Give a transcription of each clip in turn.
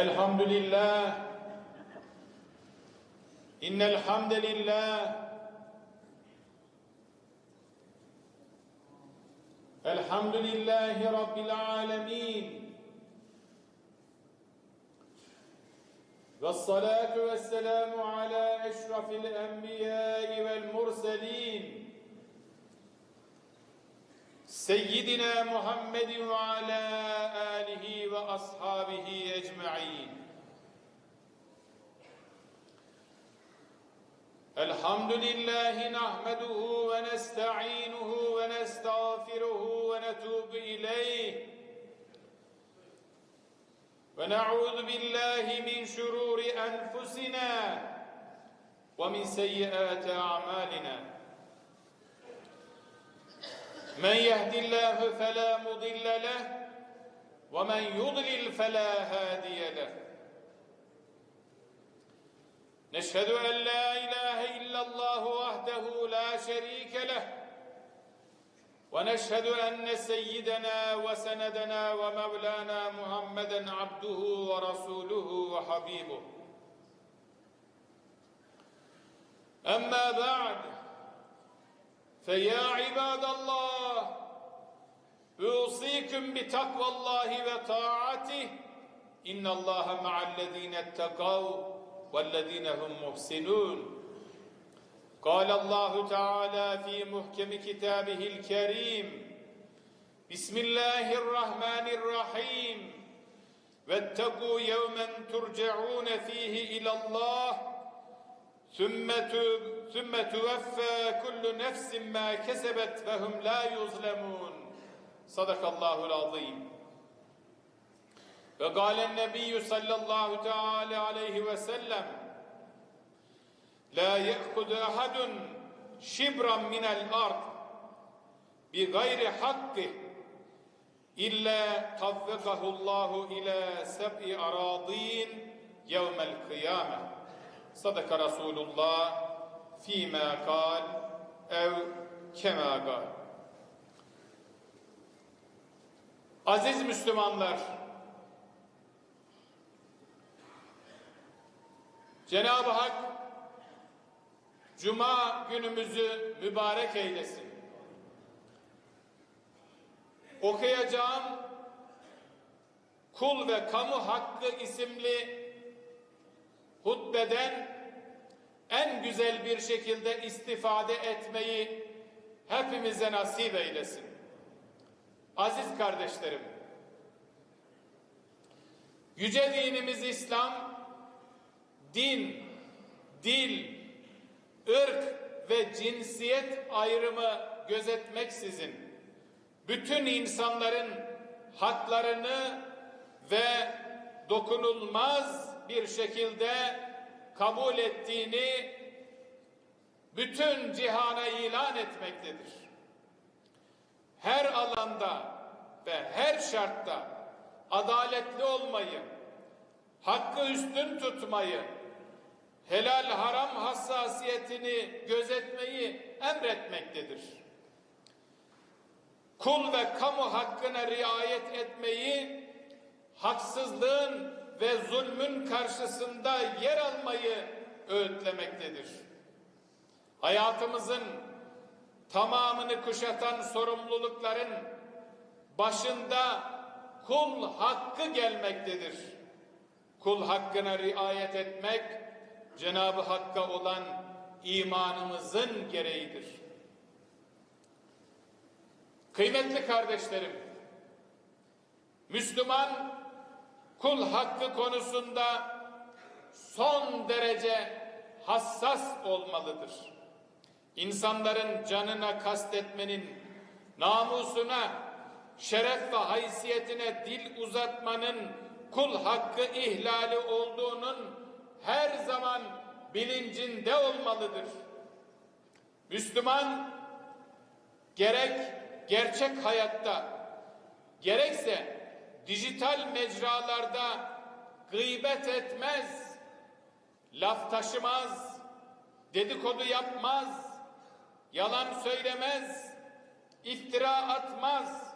الحمد لله إن الحمد لله الحمد لله رب العالمين والصلاة والسلام على أشرف الأنبياء والمرسلين سيدنا محمد وعلى آله وأصحابه أجمعين. الحمد لله نحمده ونستعينه ونستغفره ونتوب إليه. ونعوذ بالله من شرور أنفسنا ومن سيئات أعمالنا. من يهد الله فلا مضل له ومن يضلل فلا هادي له. نشهد أن لا إله إلا الله وحده لا شريك له ونشهد أن سيدنا وسندنا ومولانا محمدا عبده ورسوله وحبيبه. أما بعد فيا عباد الله أوصيكم بتقوى الله وطاعته إن الله مع الذين اتقوا والذين هم محسنون قال الله تعالى في محكم كتابه الكريم بسم الله الرحمن الرحيم واتقوا يوما ترجعون فيه إلى الله ثم ثم توفى كل نفس ما كسبت فهم لا يظلمون صدق الله العظيم وقال النبي صلى الله تعالى عليه وسلم لا يأخذ أحد شبرا من الأرض بغير حقه إلا طبقه الله إلى سبع أراضين يوم القيامة صدق رسول الله fîmâ kal ev kemâ kal. Aziz Müslümanlar, Cenab-ı Hak Cuma günümüzü mübarek eylesin. Okuyacağım Kul ve Kamu Hakkı isimli hutbeden en güzel bir şekilde istifade etmeyi hepimize nasip eylesin. Aziz kardeşlerim, yüce dinimiz İslam, din, dil, ırk ve cinsiyet ayrımı gözetmeksizin bütün insanların haklarını ve dokunulmaz bir şekilde kabul ettiğini bütün cihana ilan etmektedir. Her alanda ve her şartta adaletli olmayı, hakkı üstün tutmayı, helal haram hassasiyetini gözetmeyi emretmektedir. Kul ve kamu hakkına riayet etmeyi, haksızlığın ve zulmün karşısında yer almayı öğütlemektedir. Hayatımızın tamamını kuşatan sorumlulukların başında kul hakkı gelmektedir. Kul hakkına riayet etmek Cenab-ı Hakk'a olan imanımızın gereğidir. Kıymetli kardeşlerim, Müslüman kul hakkı konusunda son derece hassas olmalıdır. İnsanların canına kastetmenin, namusuna, şeref ve haysiyetine dil uzatmanın kul hakkı ihlali olduğunun her zaman bilincinde olmalıdır. Müslüman gerek gerçek hayatta gerekse dijital mecralarda gıybet etmez, laf taşımaz, dedikodu yapmaz, yalan söylemez, iftira atmaz,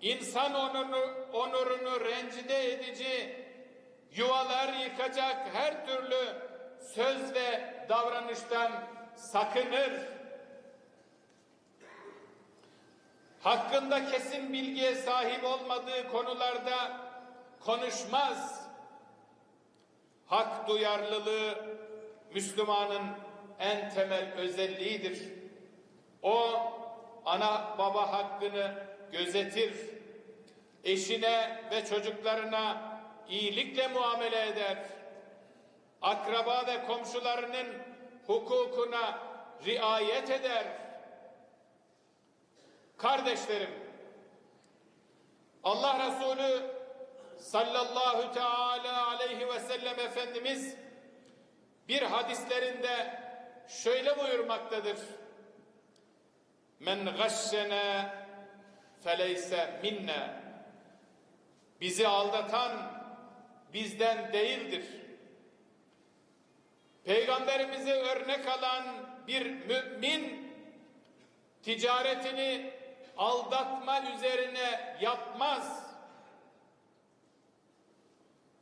insan onurunu, onurunu rencide edici yuvalar yıkacak her türlü söz ve davranıştan sakınır. Hakkında kesin bilgiye sahip olmadığı konularda konuşmaz. Hak duyarlılığı Müslümanın en temel özelliğidir. O ana baba hakkını gözetir. Eşine ve çocuklarına iyilikle muamele eder. Akraba ve komşularının hukukuna riayet eder. Kardeşlerim, Allah Resulü sallallahu teala aleyhi ve sellem Efendimiz bir hadislerinde şöyle buyurmaktadır. Men gashşena feleyse minna. Bizi aldatan bizden değildir. Peygamberimize örnek alan bir mümin ticaretini aldatma üzerine yapmaz.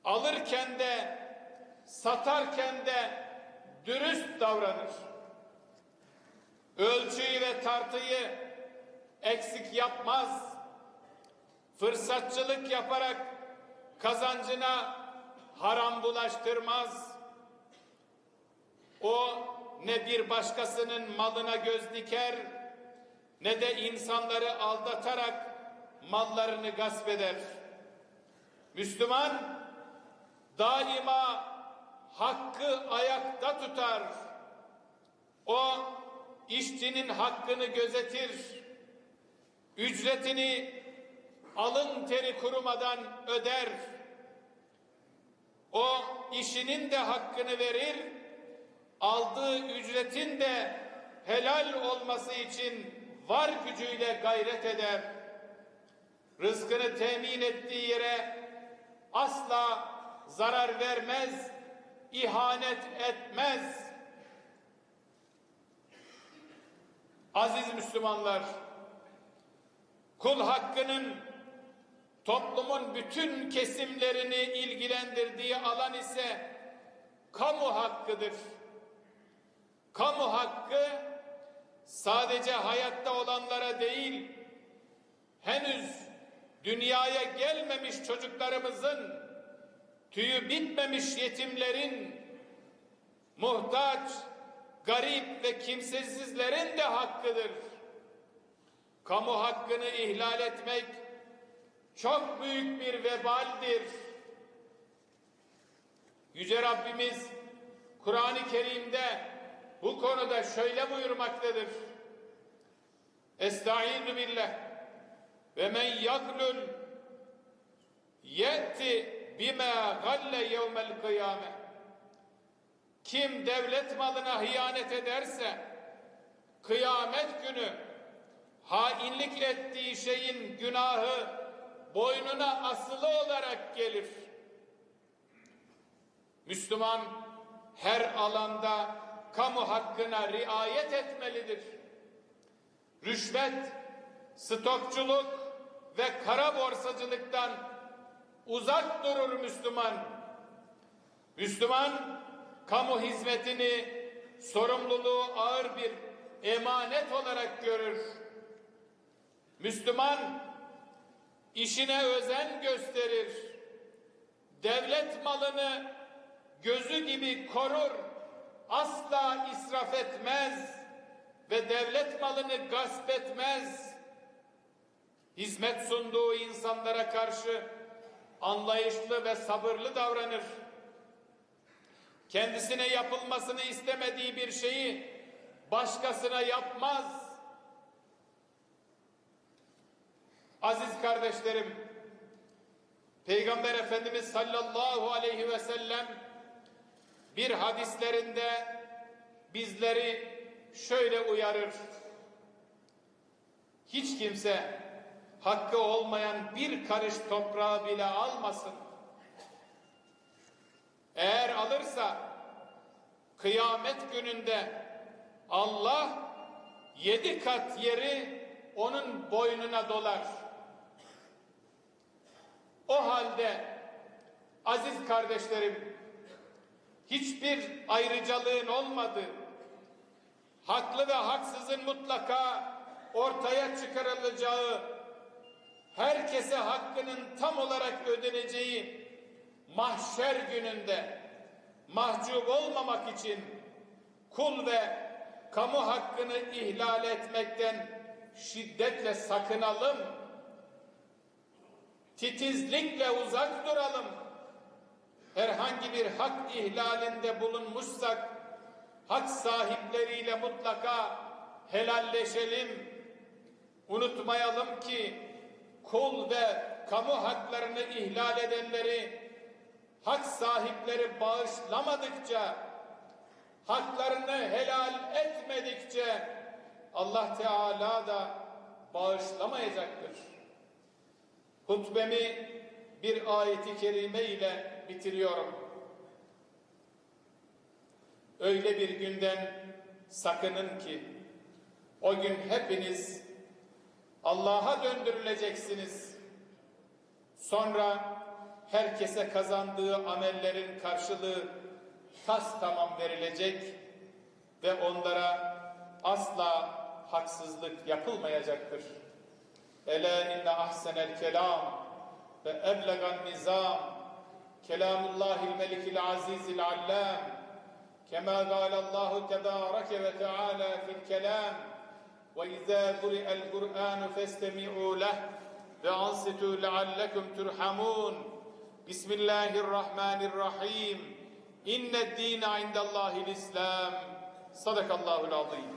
Alırken de satarken de dürüst davranır. Ölçüyü ve tartıyı eksik yapmaz. Fırsatçılık yaparak kazancına haram bulaştırmaz. O ne bir başkasının malına göz diker ne de insanları aldatarak mallarını gasp eder. Müslüman daima hakkı ayakta tutar. O işçinin hakkını gözetir. Ücretini alın teri kurumadan öder. O işinin de hakkını verir. Aldığı ücretin de helal olması için var gücüyle gayret eder. Rızkını temin ettiği yere asla zarar vermez, ihanet etmez. Aziz Müslümanlar, kul hakkının toplumun bütün kesimlerini ilgilendirdiği alan ise kamu hakkıdır. Kamu hakkı sadece hayatta olanlara değil, henüz dünyaya gelmemiş çocuklarımızın, tüyü bitmemiş yetimlerin, muhtaç, garip ve kimsesizlerin de hakkıdır. Kamu hakkını ihlal etmek çok büyük bir vebaldir. Yüce Rabbimiz Kur'an-ı Kerim'de bu konuda şöyle buyurmaktadır. Estaizu billah ve men yaglul ye'ti bima galle yevmel kıyame kim devlet malına hıyanet ederse kıyamet günü hainlik ettiği şeyin günahı boynuna asılı olarak gelir. Müslüman her alanda kamu hakkına riayet etmelidir. Rüşvet, stokçuluk ve kara borsacılıktan uzak durur Müslüman. Müslüman kamu hizmetini sorumluluğu ağır bir emanet olarak görür. Müslüman işine özen gösterir. Devlet malını gözü gibi korur. Asla israf etmez ve devlet malını gasp etmez. Hizmet sunduğu insanlara karşı anlayışlı ve sabırlı davranır. Kendisine yapılmasını istemediği bir şeyi başkasına yapmaz. Aziz kardeşlerim, Peygamber Efendimiz sallallahu aleyhi ve sellem bir hadislerinde bizleri şöyle uyarır. Hiç kimse hakkı olmayan bir karış toprağı bile almasın. Eğer alırsa kıyamet gününde Allah yedi kat yeri onun boynuna dolar. O halde Aziz kardeşlerim, hiçbir ayrıcalığın olmadığı, haklı ve haksızın mutlaka ortaya çıkarılacağı, herkese hakkının tam olarak ödeneceği mahşer gününde mahcup olmamak için kul ve kamu hakkını ihlal etmekten şiddetle sakınalım. Titizlikle uzak duralım. Herhangi bir hak ihlalinde bulunmuşsak hak sahipleriyle mutlaka helalleşelim. Unutmayalım ki kul ve kamu haklarını ihlal edenleri hak sahipleri bağışlamadıkça haklarını helal etmedikçe Allah Teala da bağışlamayacaktır. Hutbemi bir ayeti kerime ile bitiriyorum. Öyle bir günden sakının ki o gün hepiniz Allah'a döndürüleceksiniz. Sonra herkese kazandığı amellerin karşılığı tas tamam verilecek ve onlara asla haksızlık yapılmayacaktır. Ela inne ahsenel kelam ve eblegan nizam kelamullahil melikil azizil allam. Kema galallahu tebareke ve teala fil kelam. Ve izâ kuri'el kur'anu festemi'û leh ve ansitû leallekum turhamûn. Bismillahirrahmanirrahim. İnned dîne indellâhil islam Sadakallahul azîm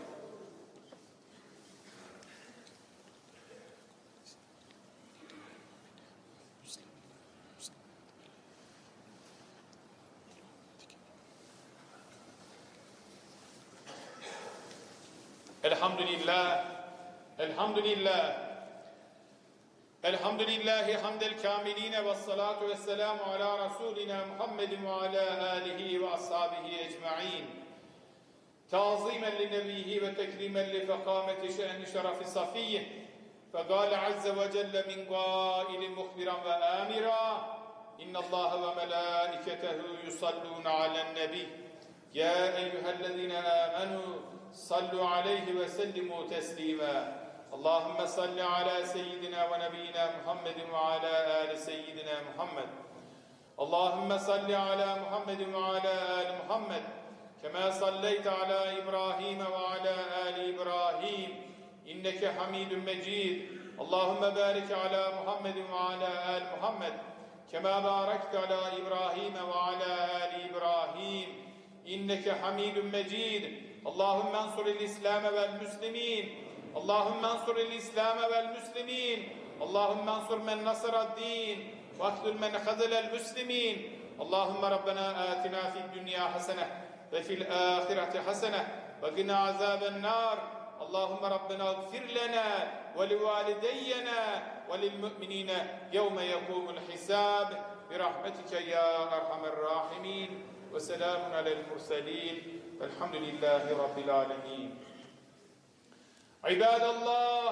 الحمد لله الحمد لله حمد الكاملين والصلاة والسلام على رسولنا محمد وعلى آله وأصحابه أجمعين تعظيما لنبيه وتكريما لفخامة شأن شرف صفيه فقال عز وجل من قائل مخبرا وآمرا إن الله وملائكته يصلون على النبي يا أيها الذين آمنوا صلوا عليه وسلموا تسليما اللهم صل على سيدنا ونبينا محمد وعلى آل سيدنا محمد اللهم صل على محمد وعلى آل محمد كما صليت على إبراهيم وعلى آل إبراهيم إنك حميد مجيد اللهم بارك على محمد وعلى آل محمد كما باركت على إبراهيم وعلى آل إبراهيم إنك حميد مجيد اللهم انصر الإسلام والمسلمين اللهم انصر الإسلام والمسلمين. اللهم انصر من نصر الدين واخذل من خذل المسلمين. اللهم ربنا آتنا في الدنيا حسنة وفي الآخرة حسنة وقنا عذاب النار. اللهم ربنا اغفر لنا ولوالدينا وللمؤمنين يوم يقوم الحساب. برحمتك يا أرحم الراحمين. وسلام على المرسلين. والحمد لله رب العالمين. عباد الله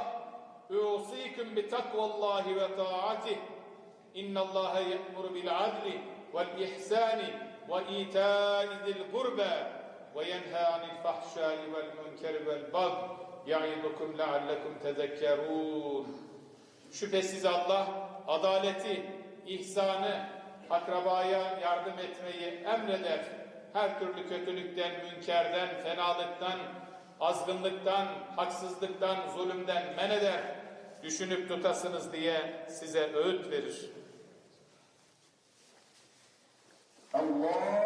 أوصيكم بتقوى الله وطاعته إن الله يأمر بالعدل والإحسان وإيتاء ذي القربى وينهى عن الفحشاء والمنكر والبغي يعظكم لعلكم تذكرون Şüphesiz Allah adaleti, ihsanı, akrabaya yardım etmeyi emreder. Her türlü kötülükten, münkerden, fenalıktan, azgınlıktan, haksızlıktan, zulümden men eder, düşünüp tutasınız diye size öğüt verir. Allah